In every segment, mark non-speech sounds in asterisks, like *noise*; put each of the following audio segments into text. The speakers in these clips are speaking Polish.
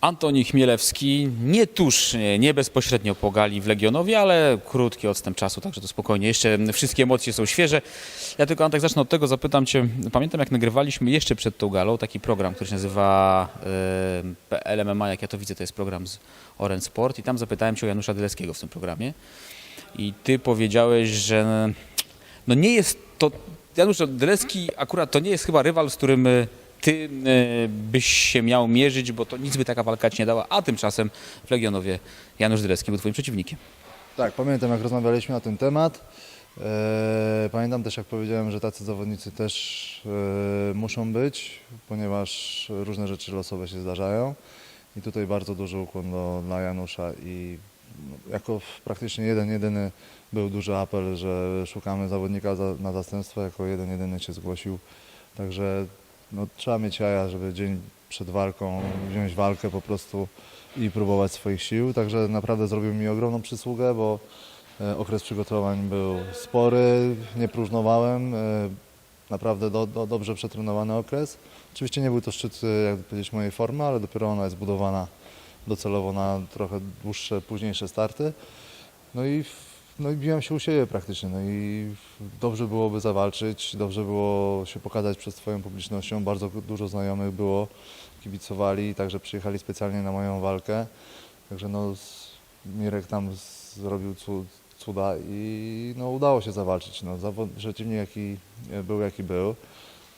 Antoni Chmielewski, nie tuż, nie, bezpośrednio po gali w Legionowie, ale krótki odstęp czasu, także to spokojnie. Jeszcze wszystkie emocje są świeże. Ja tylko, Antek, zacznę od tego, zapytam Cię. Pamiętam, jak nagrywaliśmy jeszcze przed tą galą taki program, który się nazywa e, PL MMA, jak ja to widzę, to jest program z Orange Sport i tam zapytałem Cię o Janusza Dyleckiego w tym programie i Ty powiedziałeś, że no nie jest to, Janusz Dylecki akurat to nie jest chyba rywal, z którym e, ty e, byś się miał mierzyć, bo to nic by taka walka ci nie dała, a tymczasem w Legionowie Janusz Dylecki był twoim przeciwnikiem. Tak, pamiętam jak rozmawialiśmy na ten temat. E, Pamiętam też jak powiedziałem, że tacy zawodnicy też e, muszą być, ponieważ różne rzeczy losowe się zdarzają. I tutaj bardzo duży ukłon do, dla Janusza i no, jako praktycznie jeden jedyny był duży apel, że szukamy zawodnika za, na zastępstwo, jako jeden jedyny się zgłosił. Także no, trzeba mieć jaja, żeby dzień przed walką wziąć walkę po prostu i próbować swoich sił. Także naprawdę zrobił mi ogromną przysługę, bo e, okres przygotowań był spory, nie próżnowałem. e, Naprawdę do, do, dobrze przetrenowany okres. Oczywiście nie był to szczyt, e, jak powiedzieć, mojej formy, ale dopiero ona jest budowana docelowo na trochę dłuższe, późniejsze starty. No i, no i biłem się u siebie praktycznie. No i dobrze byłoby zawalczyć, dobrze było się pokazać przed swoją publicznością. Bardzo dużo znajomych było, kibicowali, także przyjechali specjalnie na moją walkę. Także no, Mirek tam zrobił cu- cuda i no, udało się zawalczyć. No, przeciwnik jaki e, był, jaki był.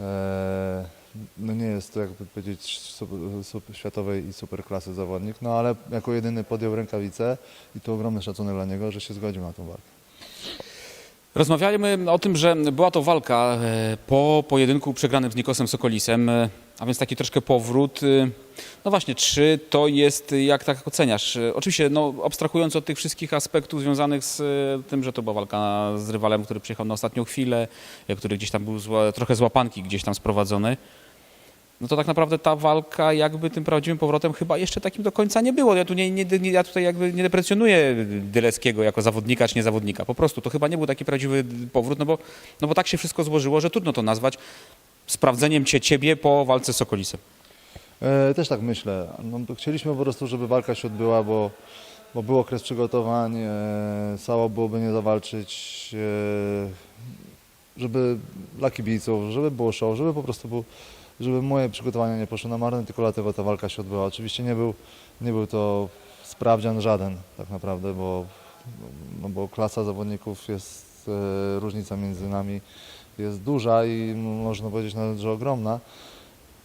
E, no nie jest to, jakby powiedzieć, super, super, światowej i super klasy zawodnik, no ale jako jedyny podjął rękawice i to ogromny szacunek dla niego, że się zgodził na tą walkę. Rozmawialiśmy o tym, że była to walka e, po pojedynku przegranym z Nikosem Sokolisem, e, a więc taki troszkę powrót. e, No właśnie, czy to jest, jak tak oceniasz? Oczywiście, no, abstrahując od tych wszystkich aspektów związanych z tym, że to była walka z rywalem, który przyjechał na ostatnią chwilę, który gdzieś tam był zła, trochę z łapanki gdzieś tam sprowadzony. No to tak naprawdę ta walka jakby tym prawdziwym powrotem chyba jeszcze takim do końca nie było. Ja, tu nie, nie, nie, ja tutaj jakby nie deprecjonuję Dyleckiego jako zawodnika czy nie zawodnika. Po prostu to chyba nie był taki prawdziwy powrót, no bo, no bo tak się wszystko złożyło, że trudno to nazwać sprawdzeniem cię, ciebie po walce z Sokolisem. E, też tak myślę. No, chcieliśmy po prostu, żeby walka się odbyła, bo, bo był okres przygotowań, e, sało byłoby nie zawalczyć, e, żeby dla kibiców, żeby było show, żeby po prostu był, żeby moje przygotowania nie poszły na marne, tylko dlatego ta walka się odbyła. Oczywiście nie był, nie był to sprawdzian żaden tak naprawdę, bo, no bo klasa zawodników jest, e, różnica między nami jest duża i można powiedzieć nawet, że ogromna.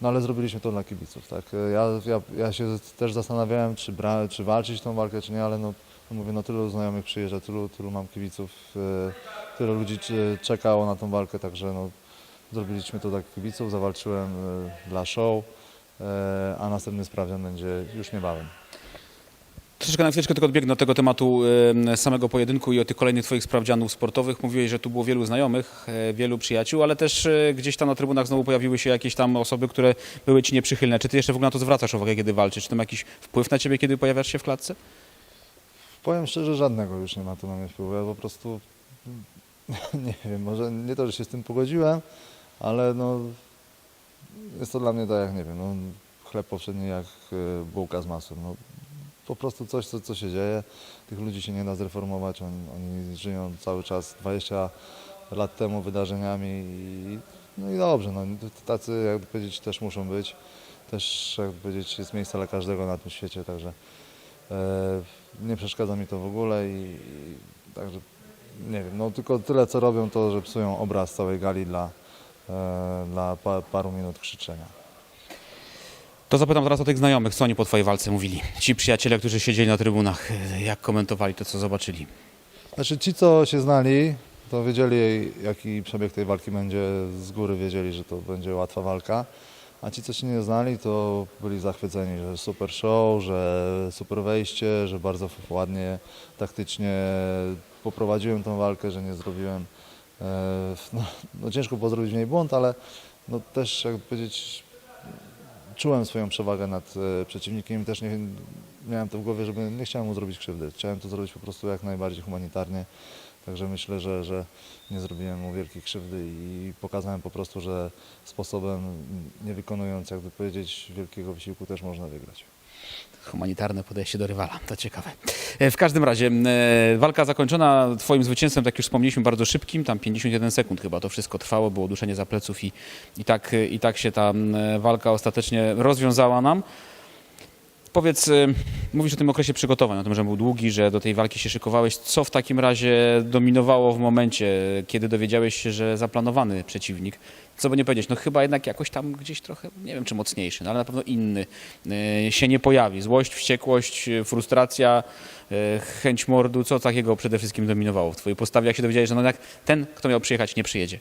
No ale zrobiliśmy to dla kibiców, tak. Ja, ja, ja się też zastanawiałem, czy, bra, czy walczyć tą walkę, czy nie, ale no, no mówię, no tylu znajomych przyjeżdża, tylu, tylu mam kibiców, e, tylu ludzi czekało na tą walkę, także no, zrobiliśmy to dla kibiców, zawalczyłem e, dla show, e, a następny sprawdzian będzie już niebawem. Troszeczkę na chwileczkę tylko odbiegnę do tego tematu em, samego pojedynku i o tych kolejnych twoich sprawdzianów sportowych. Mówiłeś, że tu było wielu znajomych, e, wielu przyjaciół, ale też gdzieś tam na trybunach znowu pojawiły się jakieś tam osoby, które były ci nieprzychylne. Czy ty jeszcze w ogóle na to zwracasz uwagę, kiedy walczysz? Czy to ma jakiś wpływ na ciebie, kiedy pojawiasz się w klatce? Powiem szczerze, żadnego już nie ma to na mnie wpływu. Ja po prostu *laughs* nie wiem, może nie to, że się z tym pogodziłem, ale no jest to dla mnie tak jak nie wiem, no, chleb powszedni jak y, bułka z masłem. No, po prostu coś, co, co się dzieje. Tych ludzi się nie da zreformować. Oni, oni żyją cały czas 20 lat temu wydarzeniami i no i dobrze, no, tacy jakby powiedzieć też muszą być. Też jakby powiedzieć jest miejsce dla każdego na tym świecie, także E, nie przeszkadza mi to w ogóle i, i także nie wiem, no tylko tyle co robią to, że psują obraz całej gali dla, e, dla pa, paru minut krzyczenia. To zapytam teraz o tych znajomych, co oni po twojej walce mówili. Ci przyjaciele, którzy siedzieli na trybunach, jak komentowali to, co zobaczyli. Znaczy ci co się znali, to wiedzieli jaki przebieg tej walki będzie, z góry wiedzieli, że to będzie łatwa walka. A ci, co się nie znali, to byli zachwyceni, że super show, że super wejście, że bardzo ładnie, taktycznie poprowadziłem tą walkę, że nie zrobiłem. e, No, no ciężko było zrobić w niej błąd, ale no też, jak powiedzieć, czułem swoją przewagę nad e, przeciwnikiem i też nie, miałem to w głowie, żeby nie chciałem mu zrobić krzywdy. Chciałem to zrobić po prostu jak najbardziej humanitarnie. Także myślę, że, że nie zrobiłem mu wielkiej krzywdy i pokazałem po prostu, że sposobem, nie wykonując, jakby powiedzieć, wielkiego wysiłku też można wygrać. Humanitarne podejście do rywala, to ciekawe. E, W każdym razie, e, walka zakończona twoim zwycięstwem, tak już wspomnieliśmy, bardzo szybkim, tam 51 sekund chyba to wszystko trwało, było duszenie za pleców i, i, tak, i tak się ta walka ostatecznie rozwiązała nam. Powiedz, y, mówisz o tym okresie przygotowań, o tym, że był długi, że do tej walki się szykowałeś. Co w takim razie dominowało w momencie, kiedy dowiedziałeś się, że zaplanowany przeciwnik, co by nie powiedzieć, no chyba jednak jakoś tam gdzieś trochę, nie wiem czy mocniejszy, no ale na pewno inny, y, się nie pojawi. Złość, wściekłość, frustracja, y, chęć mordu, co takiego przede wszystkim dominowało w twojej postawie, jak się dowiedziałeś, że no jednak ten, kto miał przyjechać, nie przyjedzie.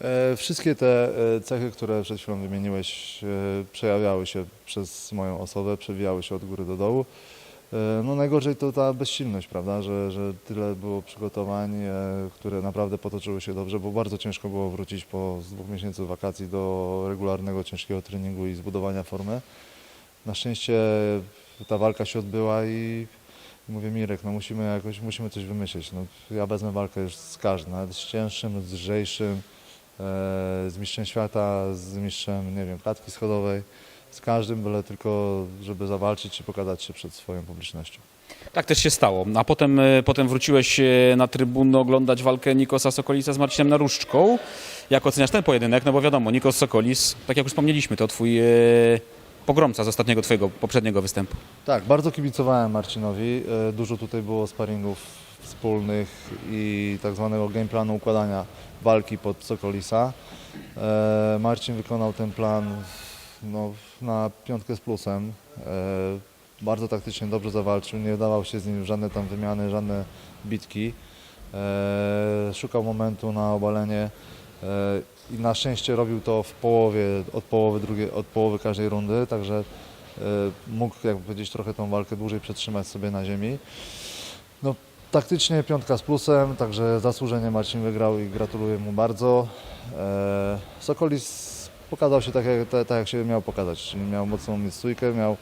E, Wszystkie te e, cechy, które przed chwilą wymieniłeś, e, przejawiały się przez moją osobę, przewijały się od góry do dołu. No najgorzej to ta bezsilność, prawda, że, że tyle było przygotowań, które naprawdę potoczyły się dobrze, bo bardzo ciężko było wrócić po dwóch miesięcy wakacji do regularnego, ciężkiego treningu i zbudowania formy. Na szczęście ta walka się odbyła i mówię Mirek, no musimy jakoś, musimy coś wymyślić. No, ja wezmę walkę już z każdym, nawet z cięższym, z lżejszym, z mistrzem świata, z mistrzem, nie wiem, klatki schodowej, z każdym, byle tylko, żeby zawalczyć i pokazać się przed swoją publicznością. Tak też się stało. A potem, e, potem wróciłeś e, na trybunę oglądać walkę Nikosa Sokolisa z Marcinem Naruszczką. Jak oceniasz ten pojedynek? No bo wiadomo, Nikos Sokolis, tak jak już wspomnieliśmy, to twój e, pogromca z ostatniego twojego poprzedniego występu. Tak, bardzo kibicowałem Marcinowi. E, Dużo tutaj było sparingów wspólnych i tak zwanego game planu układania walki pod Sokolisa. E, Marcin wykonał ten plan no, na piątkę z plusem. E, Bardzo taktycznie dobrze zawalczył, nie dawał się z nim żadne tam wymiany, żadne bitki. E, Szukał momentu na obalenie i na szczęście robił to w połowie, od połowy, drugiej, od połowy każdej rundy, także mógł, jakby powiedzieć, trochę tą walkę dłużej przetrzymać sobie na ziemi. No, taktycznie piątka z plusem, także zasłużenie Marcin wygrał i gratuluję mu bardzo. E, Sokolis pokazał się tak jak, tak, tak jak się miał pokazać, czyli miał mocną mieć stójkę, miał e,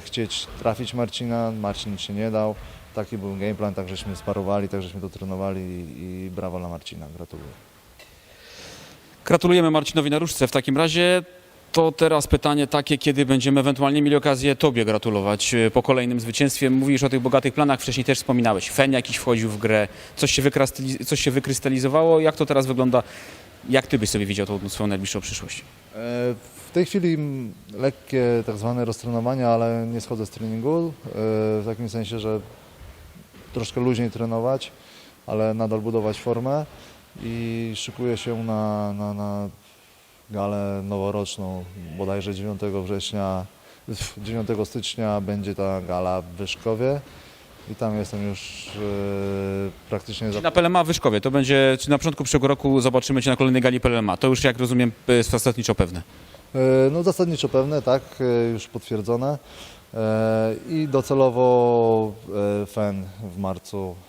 chcieć trafić Marcina, Marcin się nie dał. Taki był game plan, tak żeśmy sparowali, tak żeśmy to trenowali i, brawo dla Marcina, gratuluję. Gratulujemy Marcinowi Naruszce. W takim razie to teraz pytanie takie, kiedy będziemy ewentualnie mieli okazję Tobie gratulować e, po kolejnym zwycięstwie. Mówisz o tych bogatych planach, wcześniej też wspominałeś. Fen jakiś wchodził w grę, coś się, coś się wykrystalizowało. Jak to teraz wygląda? Jak Ty byś sobie widział tą swoją najbliższą przyszłość? E, W tej chwili lekkie tak zwane roztrenowanie, ale nie schodzę z treningu, e, w takim sensie, że troszkę luźniej trenować, ale nadal budować formę i szykuję się na, na, na galę noworoczną, bodajże 9 września, 9 stycznia będzie ta gala w Wyszkowie i tam jestem już e, praktycznie Czyli na PLMA w Wyszkowie, to będzie, czy na początku przyszłego roku zobaczymy Cię na kolejnej gali PLMA. To już, jak rozumiem, jest zasadniczo pewne. E, No zasadniczo pewne, tak, e, już potwierdzone. E, I docelowo e, FEN w marcu e,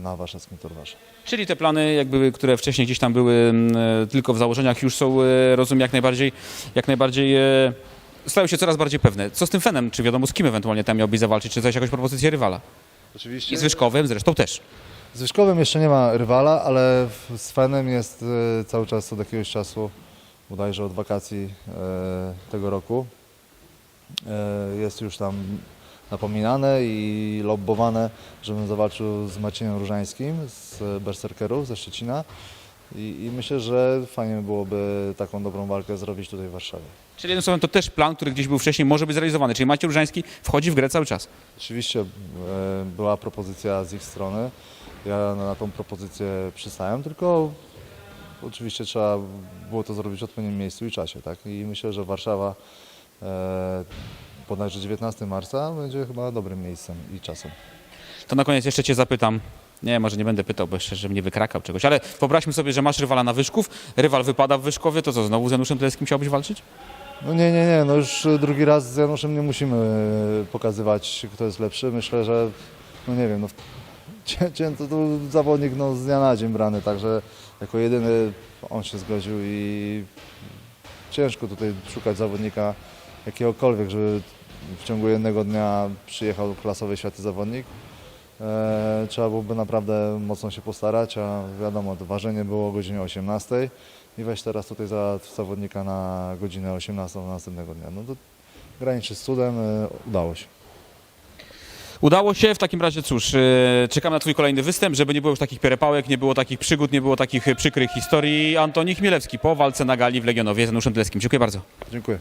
na warszawskim Torwarze. Czyli te plany, jakby, które wcześniej gdzieś tam były e, tylko w założeniach, już są, e, rozumiem, jak najbardziej, jak najbardziej e, stają się coraz bardziej pewne. Co z tym Fenem? Czy wiadomo, z kim ewentualnie tam miałbyś zawalczyć? Czy coś, jakąś propozycję rywala? Oczywiście I z Wyszkowym zresztą też. z Wyszkowem jeszcze nie ma rywala, ale z FENem jest e, cały czas od jakiegoś czasu, bodajże od wakacji e, tego roku. E, Jest już tam napominane i lobbowane, żebym zawalczył z Maciejem Różańskim z Berserkerów ze Szczecina. I, I myślę, że fajnie byłoby taką dobrą walkę zrobić tutaj w Warszawie. Czyli jednym słowem, to też plan, który gdzieś był wcześniej, może być zrealizowany. Czyli Maciej Różański wchodzi w grę cały czas. Oczywiście e, była propozycja z ich strony. Ja na tą propozycję przystałem, tylko oczywiście trzeba było to zrobić w odpowiednim miejscu i czasie. Tak? I myślę, że Warszawa e, bodajże 19 marca będzie chyba dobrym miejscem i czasem. To na koniec jeszcze Cię zapytam. Nie, może nie będę pytał, bo jeszcze, żebym nie wykrakał czegoś, ale wyobraźmy sobie, że masz rywala na Wyszków, rywal wypada w Wyszkowie, to co, znowu z Januszem Teleskim chciałbyś walczyć? No nie, nie, nie, no już drugi raz z Januszem nie musimy pokazywać, kto jest lepszy. Myślę, że, no nie wiem, no, *laughs* cię, cię, to, to zawodnik no, z dnia na dzień brany, także jako jedyny on się zgodził i ciężko tutaj szukać zawodnika jakiegokolwiek, żeby w ciągu jednego dnia przyjechał klasowy światy zawodnik. E, trzeba byłoby naprawdę mocno się postarać, a wiadomo, to ważenie było o godzinie 18 i weź teraz tutaj za zawodnika na godzinę 18 następnego dnia. No to graniczy z cudem, e, udało się. Udało się, w takim razie cóż, e, czekam na twój kolejny występ, żeby nie było już takich pierepałek, nie było takich przygód, nie było takich e, przykrych historii. Antoni Chmielewski po walce na gali w Legionowie z Januszem Tleskim. Dziękuję bardzo. Dziękuję.